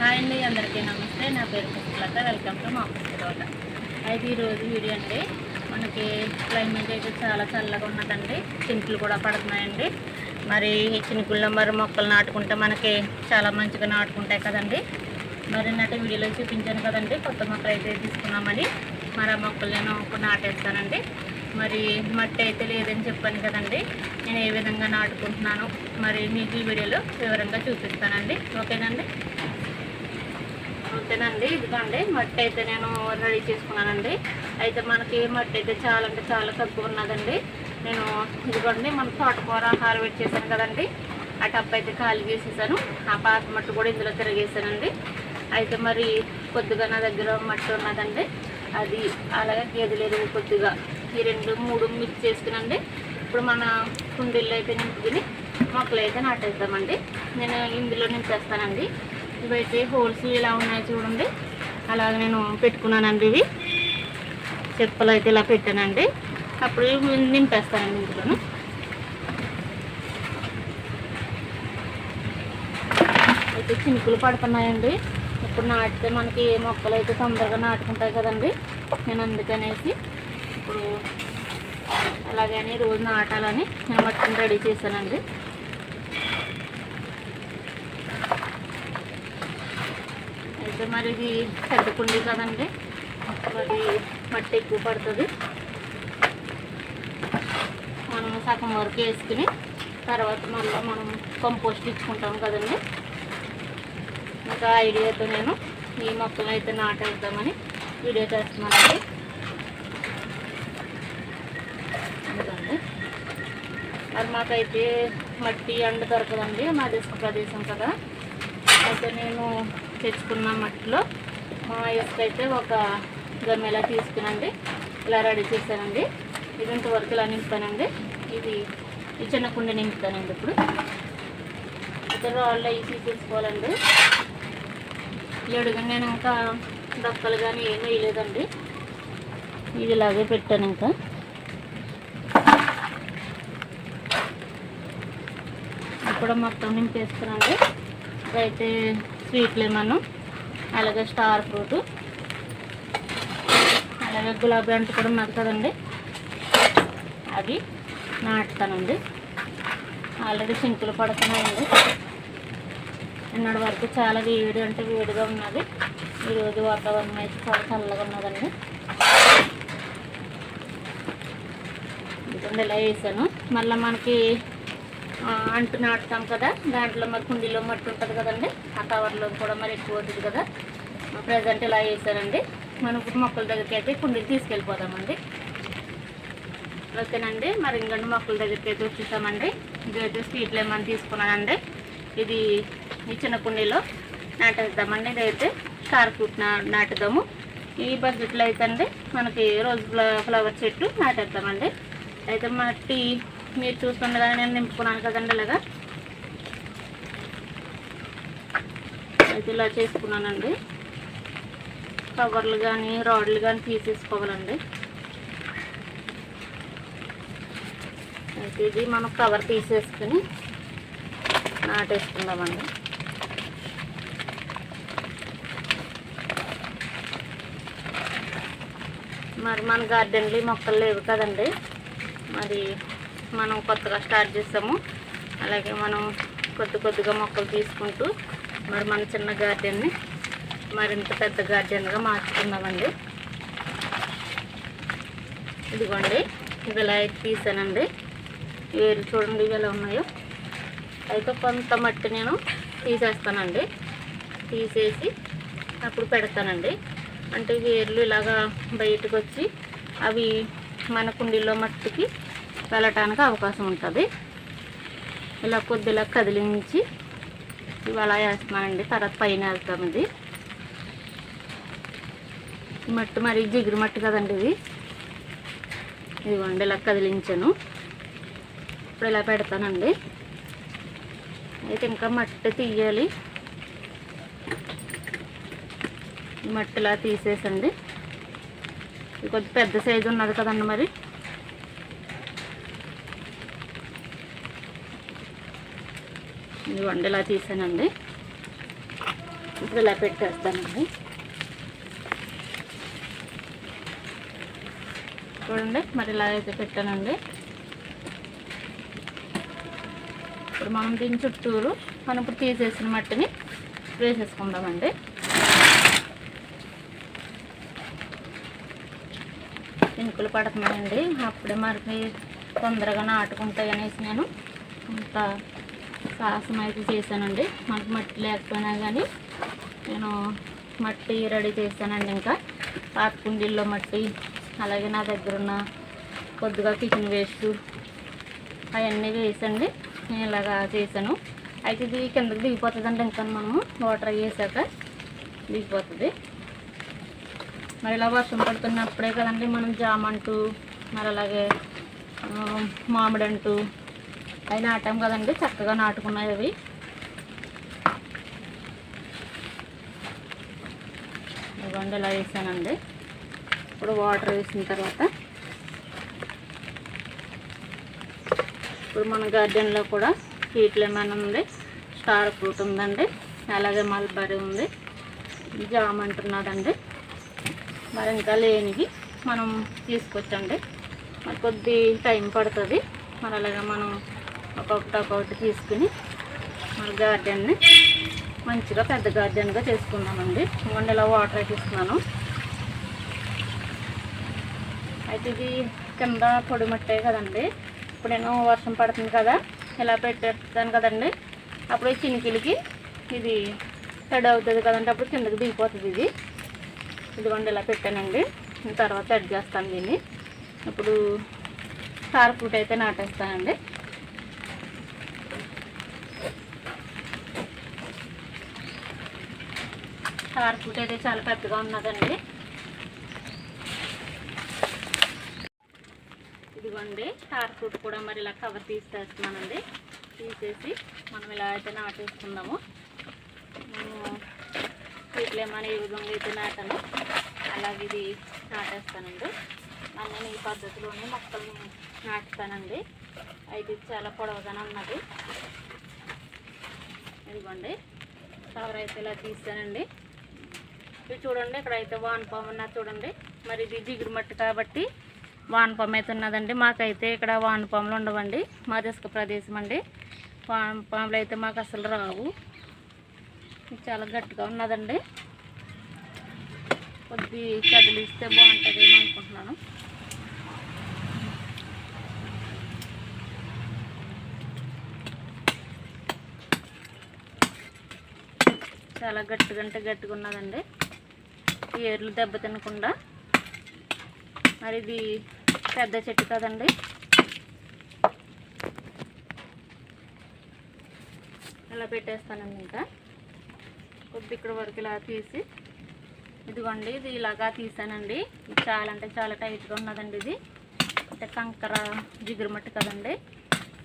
Hi అండి అందరికీ నమస్తే. నా పేరు పుష్పలత. వెల్కమ్ టు మా పుస్తకం అయితే ఈరోజు వీడియో అండి మనకి క్లైమేట్ అయితే చాలా చల్లగా ఉన్నదండి. చినుకులు కూడా పడుతున్నాయండి. మరి చినుకుల్లో మరి మొక్కలు నాటుకుంటే మనకి చాలా మంచిగా నాటుకుంటాయి కదండి. మరి నాటి వీడియోలో చూపించాను కదండి కొత్త మొక్కలు అయితే తీసుకున్నామని. మరి ఆ మొక్కలు నేను నాటేస్తానండి. మరి మట్టి అయితే లేదని చెప్పాను కదండి. నేను ఏ విధంగా నాటుకుంటున్నాను మరి మీకు ఈ వీడియోలో వివరంగా చూపిస్తానండి. ఓకేనండి? ఓకేనండి ఇదిగోండి మట్టి అయితే నేను రెడీ చేసుకున్నానండి. అయితే మనకి మట్టి అయితే చాలా అంటే చాలా తక్కువ ఉన్నదండి. నేను ఇదిగోండి మన తోటకూర హార్వెట్ చేశాను కదండి. ఆ టప్ అయితే ఖాళీ చేసేసాను. ఆ పాత మట్టు కూడా ఇందులో తిరిగేసానండి. అయితే మరి కొద్దిగా నా దగ్గర మట్టి ఉన్నదండి. అది అలాగే గేదెలు ఎరువు కొద్దిగా ఈ రెండు మూడు మిక్స్ చేసుకునండి. ఇప్పుడు మన కుండీల్లో అయితే నింపుకుని మొక్కలు అయితే నాటేద్దామండి. నేను ఇందులో నింపేస్తానండి. ఇవైతే హోల్స్ ఇలా ఉన్నాయి చూడండి. అలాగ నేను పెట్టుకున్నానండి ఇవి. చెప్పులు అయితే ఇలా పెట్టానండి. అప్పుడు నింపేస్తానండి ఇందులోను. అయితే చినుకులు పడుతున్నాయండి. ఇప్పుడు నాటితే మనకి ఏ మొక్కలు అయితే తొందరగా నాటుకుంటాయి కదండి. నేను అందుకనేసి ఇప్పుడు అలాగని రోజు నాటాలని నేను మట్టిని రెడీ చేశానండి. అయితే మరి ఇది పెద్ద కుండీ కదండి మరి మట్టి ఎక్కువ పడుతుంది. మనం సగం వరకు వేసుకుని తర్వాత మళ్ళీ మనం కంపోస్ట్ ఇచ్చుకుంటాం కదండి. ఇంకా ఐడియాతో నేను ఈ మొక్కలు అయితే నాటేద్దామని వీడియో చేస్తున్నానండి. ఎందుకండి మరి మాకైతే మట్టి ఎండ దొరకదండి. మా దేశ ప్రదేశం కదా. అయితే నేను తెచ్చుకున్న మట్టిలో మా ఇసుక అయితే ఒక గమ్మెలా తీసుకునండి ఇలా రెడీ చేశానండి ఇది ఇంతవరకు ఇలా నింపుతానండి ఇది ఈ చిన్న కుండ నింపుతానండి ఇప్పుడు. ఇద్దరు రాళ్ళు అవి తీసేసుకోవాలండి. లేడుగా నేను ఇంకా డొక్కలు కానీ ఏం వేయలేదండి. ఇది ఇలాగే పెట్టాను ఇంకా. ఇప్పుడు మొత్తం నింపేస్తున్నాండి అయితే స్వీట్ లెమన్ అలాగే స్టార్ ఫ్రూట్. అలాగే గులాబీ అంటు కూడా ఉన్నది కదండి. అవి నాటుతానండి. ఆల్రెడీ సింకులు పడుతున్నాయండి. నిన్నటి వరకు చాలా వేడి అంటే వేడిగా ఉన్నది. ఈరోజు వాతావరణం అయితే చాలా చల్లగా ఉన్నదండి. ఇలా వేసాను. మళ్ళీ మనకి అంటు నాటుతాం కదా. దాంట్లో మరి కుండీలో మట్టి ఉంటుంది కదండి. ఆ కవర్లో కూడా మరి ఎక్కువ అవుతుంది కదా. ప్రజెంట్ ఇలా వేసానండి మనం ఇప్పుడు మొక్కల దగ్గరికి అయితే కుండీలు తీసుకెళ్ళిపోదామండి. ఓకేనండి. మరి ఇంకండి మొక్కల దగ్గరికి అయితే వచ్చేసామండి. ఇదైతే స్వీట్ లెమన్ తీసుకున్నానండి. ఇది ఈ చిన్న కుండీలో నాటేద్దామండి. ఇదైతే స్టార్ ఫ్రూట్ నా నాటుదాము. ఈ బడ్జెట్లో అయితే అండి మనకి రోజు ఫ్లవర్ చెట్టు నాటేద్దామండి. అయితే మట్టి మీరు చూస్తుండగా నేను నింపుకున్నాను కదండి ఇలాగా అయితే ఇలా చేసుకున్నానండి. కవర్లు కానీ రాడ్లు కానీ తీసేసుకోవాలండి అయితే ఇది మనం కవర్ తీసేసుకుని నాటేసుకుందామండి. మరి మన గార్డెన్లో మొక్కలు లేవు కదండి. మరి మనం కొత్తగా స్టార్ట్ చేస్తాము. అలాగే మనం కొద్ది కొద్దిగా మొక్కలు తీసుకుంటూ మరి మన చిన్న గార్డెన్ని మరింత పెద్ద గార్డెన్గా మార్చుకుందామండి. ఇదిగోండి ఇవి ఇలా అయితే తీసానండి. వేరు చూడండి ఇవి ఎలా ఉన్నాయో. అయితే కొంత మట్టి నేను తీసేస్తానండి. తీసేసి అప్పుడు పెడతానండి. అంటే వేర్లు ఇలాగా బయటకు వచ్చి అవి మన కుండీలో మట్టికి వెళ్ళటానికి అవకాశం ఉంటుంది. ఇలా కొద్దిలా కదిలించి ఇవాళ వేస్తున్నానండి. తర్వాత పైన వేస్తాం ఇది. మట్టి మరి జిగురు మట్టి కదండి ఇది. ఇదిగోండి ఇలా కదిలించాను. ఇప్పుడు ఇలా పెడతానండి. అయితే ఇంకా మట్టి తీయాలి. మట్టిలా తీసేసండి. ఇది కొద్ది పెద్ద సైజు ఉన్నది కదండి మరి. ఇదిగోండి ఇలా తీసానండి. ఇప్పుడు ఇలా పెట్టేస్తానండి చూడండి మరి ఇలా అయితే పెట్టానండి. ఇప్పుడు మనం దీని చుట్టూరు మనం ఇప్పుడు తీసేసిన మట్టిని వేసేసుకుందామండి. పినుకులు పడుతున్నాయండి. అప్పుడే మరి తొందరగా నాటుకుంటాయి అనేసి నేను అంత సాహసం అయితే చేశానండి. మనకు మట్టి లేకపోయినా కానీ నేను మట్టి రెడీ చేశానండి ఇంకా. పాత కుండీల్లో మట్టి అలాగే నా దగ్గర ఉన్న కొద్దిగా కిచెన్ వేస్ట్ అవన్నీ వేసండి. నేను ఇలాగా చేశాను. అయితే ఇది కిందకి దిగిపోతుందండి ఇంకా మనము. వాటర్ వేసాక దిగిపోతుంది. మరి ఇలా వర్షం పడుతున్నప్పుడే కదండి మనం జామ అంటూ మరి అలాగే మామిడి అంటూ అవి నాటాం కదండి చక్కగా నాటుకున్నాయి అవి. ఇవ్వండి ఇలా వేసానండి. ఇప్పుడు వాటర్ వేసిన తర్వాత ఇప్పుడు మన గార్డెన్లో కూడా స్వీట్లు ఏమైనా ఉంది స్టార్ ఫ్రూట్ ఉందండి అలాగే మల్బరీ ఉంది జామ్ అంటున్నాడండి. మరి ఇంకా లేనివి మనం తీసుకొచ్చండి. మరి కొద్ది టైం పడుతుంది. మరి అలాగే మనం ఒక్కొక్కటి ఒక్కొక్కటి తీసుకుని మన గార్డెన్ని మంచిగా పెద్ద గార్డెన్గా చేసుకున్నామండి ఇంకొండి ఇలా వాటర్ వేసేస్తున్నాను. అయితే ఇది కింద పొడి మట్టే కదండి. ఇప్పుడు నేను వర్షం పడుతుంది కదా ఇలా పెట్టేస్తాను కదండి. అప్పుడు చినికిలికి ఇది తడి అవుతుంది కదండి అప్పుడు కిందకి దిగిపోతుంది ఇది. ఇదిగోండి ఇలా పెట్టానండి. తర్వాత తడి చేస్తాను దీన్ని. ఇప్పుడు తారపూట అయితే నాటేస్తానండి. స్టార్ ఫ్రూట్ అయితే చాలా పెద్దగా ఉన్నదండి. ఇదిగోండి స్టార్ ఫ్రూట్ కూడా మరి ఇలా కవర్ తీసేస్తున్నానండి. తీసేసి మనం ఇలా అయితే నాటేసుకుందాము. నేను వీటిలేమని ఏ విధంగా అయితే నాటాను. అలాగే ఇది నాటేస్తానండి. మళ్ళీ నేను ఈ పద్ధతిలోనే మొక్కలు నాటుతానండి. అయితే చాలా పొడవుగానే ఉన్నది. ఇదిగోండి కవర్ అయితే ఇలా తీసానండి. ఇది చూడండి ఇక్కడ అయితే వానపాము ఉన్నది చూడండి. మరి ఇది జిగురు మట్టి కాబట్టి వానపాము అయితే ఉన్నదండి. మాకైతే ఇక్కడ వానపాములు ఉండవండి. మాది ఇసుక ప్రదేశం అండి. వానపాములు అయితే మాకు అసలు రావు. చాలా గట్టిగా ఉన్నదండి. కొద్ది కదిలిస్తే బాగుంటుంది అనుకుంటున్నాను. చాలా గట్టిగా అంటే గట్టిగా ఉన్నదండి. ఏర్లు దెబ్బ తినకుండా. మరి ఇది పెద్ద చెట్టు కదండి. ఇలా పెట్టేస్తానండి ఇంకా కొద్ది ఇక్కడ వరకు ఇలా తీసి. ఇదిగోండి ఇది ఇలాగా తీసానండి. చాలా అంటే చాలా టైట్గా ఉన్నదండి ఇది. అంటే కంకర జిగురు మట్టి కదండి.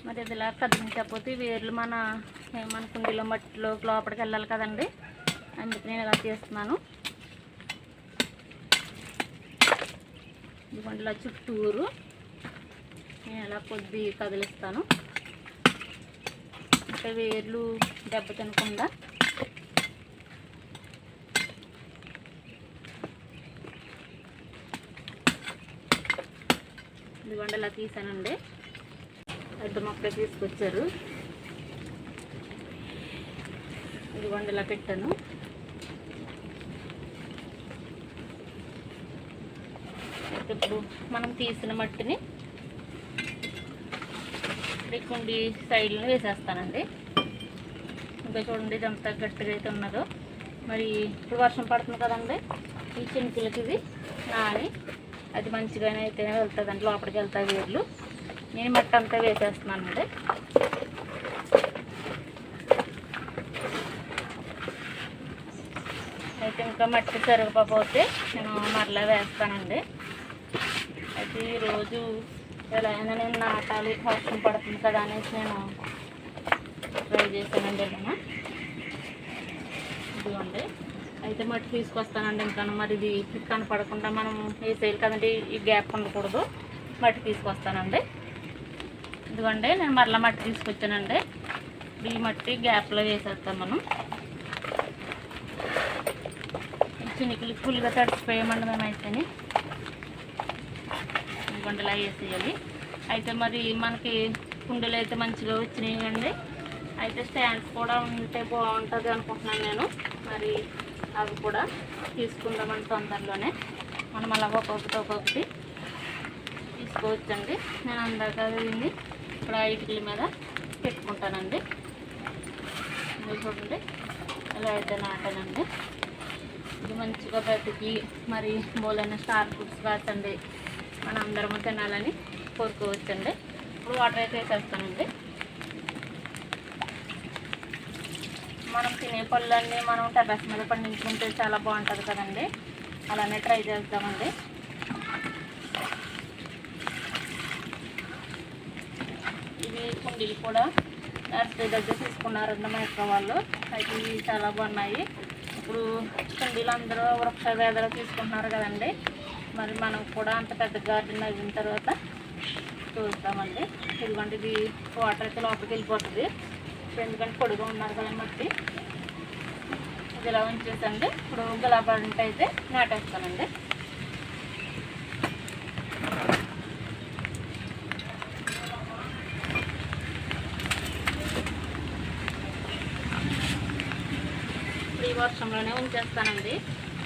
మరి ఇది ఇలా కదిలించకపోతే ఈ వేర్లు మన మన కుండీలో మట్టిలో లోపలికి వెళ్ళాలి కదండి. అందుకు నేను ఇలా చేస్తున్నాను ఇదిగోండి ఇలా చుట్టూరు నేను ఇలా కొద్ది కదిలిస్తాను. అంటే వేర్లు దెబ్బ తినకుండా. ఇదిగోండి ఇలా తీసానండి. పెద్ద మొక్క తీసుకొచ్చారు. ఇదిగోండి ఇలా పెట్టాను అయితే ఇప్పుడు మనం తీసిన మట్టిని కుండి సైడ్లో వేసేస్తానండి. ఇంకా చూడండి ఇదంతా గట్టిగా అయితే ఉన్నదో. మరి ఇప్పుడు వర్షం పడుతుంది కదండి ఈ చినుకులకి ఇది నాని. అది మంచిగానే అయితే వెళ్తుందండి లోపలికి వెళ్తాయి వేర్లు. నేను మట్టి అంతా వేసేస్తున్నానండి అయితే ఇంకా మట్టి సరిగకపోతే నేను మరలా వేస్తానండి. ఈరోజు ఎలా అయినా నేను నాటాలి వర్షం పడుతుంది కదా అనేసి నేను ట్రై చేశానండి ఏదైనా. ఇదిగోండి. అయితే మట్టి తీసుకొస్తానండి ఇంకా మరి ఇది కనపడకుండా మనం వేసేయాలి కదండి ఈ గ్యాప్ ఉండకూడదు. మట్టి తీసుకొస్తానండి. ఇదిగోండి నేను మరలా మట్టి తీసుకొచ్చానండి. ఈ మట్టి గ్యాప్లో వేసేస్తాం మనం. చినికిలు ఫుల్గా తడిచిపోయామండి మేమైతేనే. గుండెలా వేసేయాలి. అయితే మరి మనకి కుండలు అయితే మంచిగా వచ్చినాయి అయితే స్టాండ్స్ కూడా ఉంటే బాగుంటుంది అనుకుంటున్నాను నేను. మరి అవి కూడా తీసుకుందామని తొందరలోనే. మనం అలా ఒక్కొక్కటి ఒక్కొక్కటి తీసుకోవచ్చండి. నేను అందాక దీన్ని ఇప్పుడు ఆ ఇటుకల మీద పెట్టుకుంటానండి. చూడండి. ఇలా అయితే నాటానండి. ఇది మంచిగా బతికి మరి బోలైన స్టార్ ఫుడ్స్ కాచండి. మనం అందరము తినాలని కోరుకోవచ్చండి. ఇప్పుడు వాటర్ అయితే వేసేస్తానండి. మనం తినే పళ్ళన్నీ మనం టెర్రస్ మీద పండించుకుంటే చాలా బాగుంటుంది కదండి. అలానే ట్రై చేద్దామండి. ఇవి కుండీలు కూడా నర్సరీ దగ్గర తీసుకున్నారండి మా యొక్క వాళ్ళు. అయితే ఇవి చాలా బాగున్నాయి. ఇప్పుడు కుండీలు అందరూ వృక్ష వేదలు తీసుకుంటున్నారు కదండి. మరి మనం కూడా అంత పెద్ద గార్డెన్ అయిన తర్వాత చూస్తామండి. ఇదిగోండి ఇది వాటర్ అయితే లోపలికి వెళ్ళిపోతుంది. ఎందుకంటే పొడిగా ఉన్నారు కదండి మట్టి. ఇది ఇలా ఉంచేసండి. ఇప్పుడు గులాబీ అయితే నాటేస్తానండి. ఇప్పుడు ఈ వర్షంలోనే ఉంచేస్తానండి.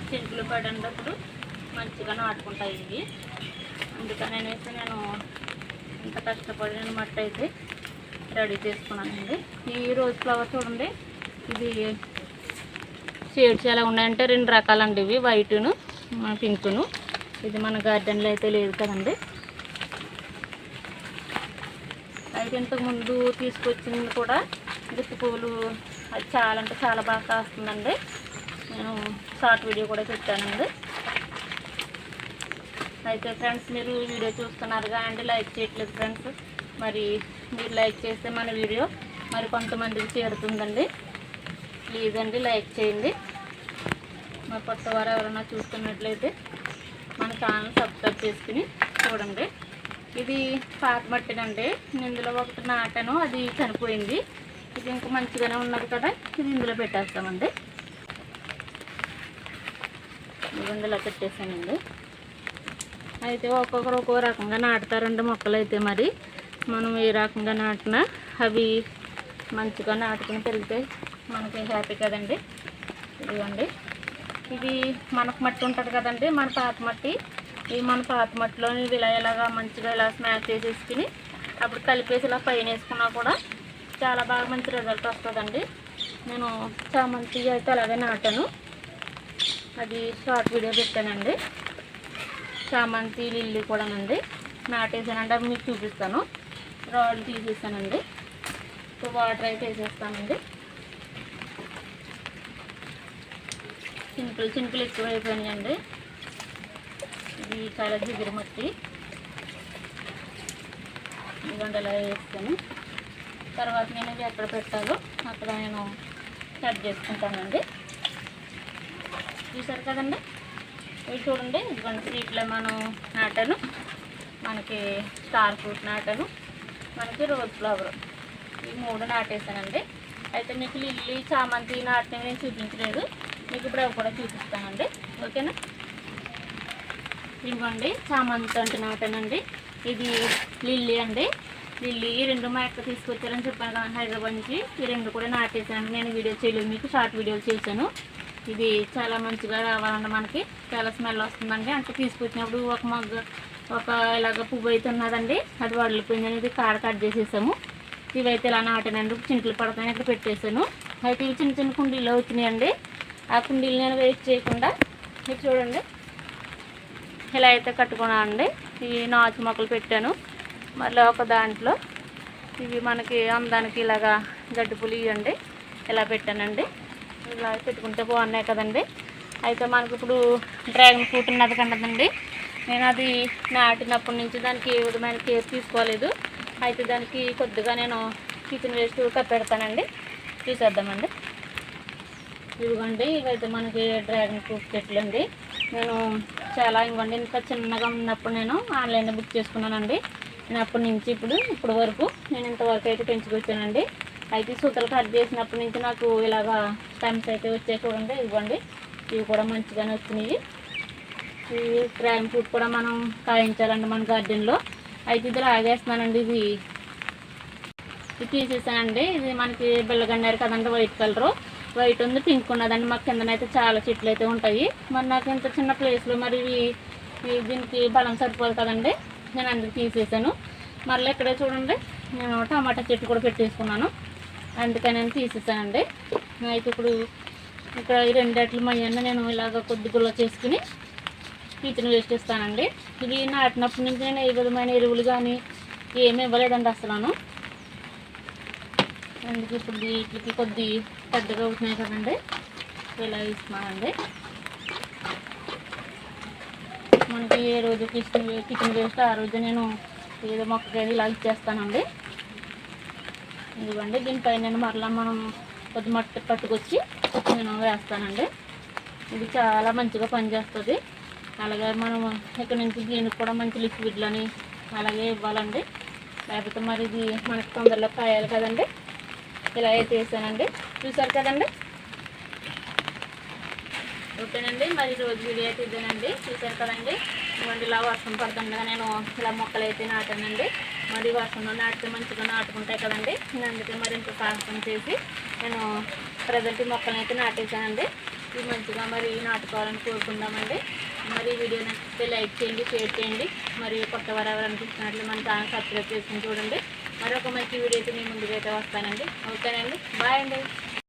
చినుకులు పడేటప్పుడు మంచిగా నాటుకుంటాయి ఇవి. అందుకని అనేసి నేను ఇంత కష్టపడిన మట్టి అయితే రెడీ చేసుకున్నానండి ఈ రోజ్ ఫ్లవర్ చూడండి. ఇది షేడ్స్ ఎలా ఉన్నాయంటే రెండు రకాలండి ఇవి. వైట్ను పింక్ను. ఇది మన గార్డెన్లో అయితే లేదు కదండి. అయితే ఇంతకు ముందు తీసుకొచ్చింది కూడా గుత్తి పువ్వులు. అది చాలా అంటే చాలా బాగా కాస్తుందండి. నేను షార్ట్ వీడియో కూడా పెట్టానండి. అయితే ఫ్రెండ్స్ మీరు వీడియో చూస్తున్నారుగా అండి లైక్ చేయట్లేదు ఫ్రెండ్స్. మరి మీరు లైక్ చేస్తే మన వీడియో మరి కొంతమందికి చేరుతుందండి. ప్లీజ్ అండి లైక్ చేయండి. మా కొత్త వారు ఎవరైనా చూస్తున్నట్లయితే మన ఛానల్ సబ్స్క్రైబ్ చేసుకుని చూడండి. ఇది పాత మట్టినండి ఇందులో ఒకటి నాటాను అది చనిపోయింది. ఇది ఇంకా మంచిగానే ఉన్నది కదా ఇది ఇందులో పెట్టేస్తామండి. ఇందులో పెట్టేసానండి అయితే ఒక్కొక్కరు ఒక్కో రకంగా నాటుతారండి మొక్కలు అయితే మరి. మనం ఏ రకంగా నాటినా అవి మంచిగా నాటుకుని పెరిగితే మనకి హ్యాపీ కదండి. ఇదిగోండి. ఇది మనకు మట్టి ఉంటుంది కదండి మన పాత మట్టి. ఇది మన పాత మట్టిలో ఇవి ఇలా ఇలాగా మంచిగా ఇలా స్మాష్ చేసేసుకుని అప్పుడు కలిపేసి ఇలా పైన వేసుకున్నా కూడా చాలా బాగా మంచి రిజల్ట్ వస్తుందండి. నేను చామంతి అయితే అలాగే నాటాను. అది షార్ట్ వీడియో పెట్టానండి. చామంతి లిల్లీ కూడానండి నాటేసానండి అవి మీకు చూపిస్తాను. రాళ్ళు తీసేసానండి ఇప్పుడు వాటర్ అయితే వేసేస్తానండి. చింపులు చింపులు ఎక్కువ అయిపోయినాయండి ఇది చాలా జిగురు మట్టి. ఇదిగోండి ఇలా వేసుకొని తర్వాత నేను ఇది ఎక్కడ పెట్టాలో అక్కడ నేను కట్ చేసుకుంటానండి. చూసారు కదండి? ఇవి చూడండి. ఇదిగోండి స్వీట్ లెమన్ నాటాను. మనకి స్టార్ ఫ్రూట్ నాటను. మనకి రోజ్ ఫ్లవర్. ఈ మూడు నాటేసానండి అయితే మీకు లిల్లీ చామంతి నాటినవి నేను చూపించలేదు. మీకు ఇప్పుడు అవి కూడా చూపిస్తానండి. ఓకేనా? ఇవ్వండి చామంతి అంటే నాటానండి. ఇది లిల్లీ అండి. లిల్లీ ఈ రెండు మా యొక్క తీసుకొచ్చారని చెప్పాను కదా హైదరాబాద్ నుంచి ఈ రెండు కూడా నాటేసాను నేను వీడియో చేయలేదు మీకు షార్ట్ వీడియోలు చేశాను. ఇది చాలా మంచిగా రావాలండి మనకి. చాలా స్మెల్ వస్తుందండి. అంటే తీసుకొచ్చినప్పుడు ఒక మగ్గ ఒక ఇలాగ పువ్వు అయితే ఉన్నదండి. అది వడిలిపోయిందని ఇది కాడ కట్ చేసేసాము. ఇవైతే ఇలా నాటినండి చింతలు పడతాయని ఇక్కడ పెట్టేశాను. అయితే ఇవి చిన్న చిన్న కుండీలు వచ్చినాయండి. ఆ కుండీలు నేను వేస్ట్ చేయకుండా మీరు చూడండి. ఇలా అయితే కట్టుకున్నానండి. ఈ నాచు మొక్కలు పెట్టాను. మళ్ళీ ఒక దాంట్లో ఇవి మనకి అందానికి ఇలాగా గడ్డి పులి ఇవ్వండి. ఇలా పెట్టానండి. ఇలా పెట్టుకుంటే బాగున్నాయి కదండి. అయితే మనకి ఇప్పుడు డ్రాగన్ ఫ్రూట్ ఉన్నది కదండి. నేను అది నాటినప్పటి నుంచి దానికి ఏ విధమైన కేర్ తీసుకోలేదు. అయితే దానికి కొద్దిగా నేను కిచెన్ వేస్ట్ కప్పెడతానండి. తీసేద్దామండి. ఇదిగోండి ఇవైతే మనకి డ్రాగన్ ఫ్రూట్ చెట్లు అండి నేను చాలా ఇవ్వండి ఇంకా చిన్నగా ఉన్నప్పుడు నేను ఆన్లైన్లో బుక్ చేసుకున్నానండి. నేను అప్పటి నుంచి ఇప్పుడు ఇప్పుడు వరకు నేను ఇంతవరకు అయితే పెంచుకొచ్చానండి. అయితే సూతలు కట్ చేసినప్పటి నుంచి నాకు ఇలాగా స్టెమ్స్ అయితే వచ్చాయి చూడండి ఇదిగోండి ఇవి కూడా మంచిగానే వచ్చినాయి. ఇవి డ్రాగన్ ఫ్రూట్ కూడా మనం కాయించాలండి మన గార్డెన్లో. అయితే ఇది లాగేస్తున్నానండి ఇది. ఇది తీసేసానండి. ఇది మనకి బిల్లగన్నారు కదండి వైట్ కలరు. వైట్ ఉంది పింక్ ఉన్నదండి. మాకు కిందనైతే చాలా చెట్లు అయితే ఉంటాయి. మరి నాకు ఇంత చిన్న ప్లేస్లో మరి ఇవి ఇవి దీనికి బలం సరిపోదు కదండి. నేను అందుకు తీసేసాను. మళ్ళీ ఇక్కడే చూడండి. నేను టమాటా చెట్టు కూడా పెట్టేసుకున్నాను. అందుకని నేను తీసేసానండి. అయితే ఇప్పుడు ఇక్కడ ఈ రెండేట్లు మయ్యన్న నేను ఇలాగ కొద్ది గుల్ల చేసుకుని పీచుని వేసేస్తానండి చేస్తానండి. ఇవి నాటినప్పటి నుంచి నేను ఏ విధమైన ఎరువులు కానీ ఏమి ఇవ్వలేదండి అసలు అందుకే ఇప్పుడు వీటికి కొద్ది పెద్దగా అవుతున్నాయి కదండి. ఇలా ఇస్తున్నానండి మనకి ఏ రోజు కిచెన్ కిచెన్ వేస్ట్ ఆ రోజు నేను ఏదో మొక్కకి ఇలా ఇచ్చేస్తానండి. ఇదిగోండి దీనిపైన మరలా మనం కొద్ది మట్టి పట్టుకొచ్చి నేను వేస్తానండి. ఇది చాలా మంచిగా పనిచేస్తుంది. అలాగే మనం ఇక్కడ నుంచి దీనికి కూడా మంచి లిక్విడ్లని అలాగే ఇవ్వాలండి. లేకపోతే మరి ఇది మనకు తొందరలో కాయాలి కదండి. ఇలా అయితే వేసానండి. చూసారు కదండి? ఓకేనండి మరి రోజు వీడియో అయితే ఇదేనండి. చూసారు కదండి? ఇవ్వండి ఇలా వర్షం పడుతుండగా నేను ఇలా మొక్కలు అయితే నాటానండి. మరి వర్షంలో నాటితే మంచిగా నాటుకుంటాయి కదండి. నేను అందుకే మరి ఇంత సాహసం చేసి నేను ప్రజెంట్ ఈ మొక్కలను అయితే నాటేశానండి. ఇవి మంచిగా మరి నాటుకోవాలని కోరుకుందామండి. మరి వీడియో నచ్చితే లైక్ చేయండి షేర్ చేయండి. మరి కొత్త వారు ఎవరైనా చూసినట్లు మన ఛానల్ సబ్స్క్రైబ్ చేసుకుని చూడండి. మరి ఒక మంచి వీడియో అయితే మీ ముందుకైతే వస్తానండి. ఓకేనండి. బాయ్ అండి.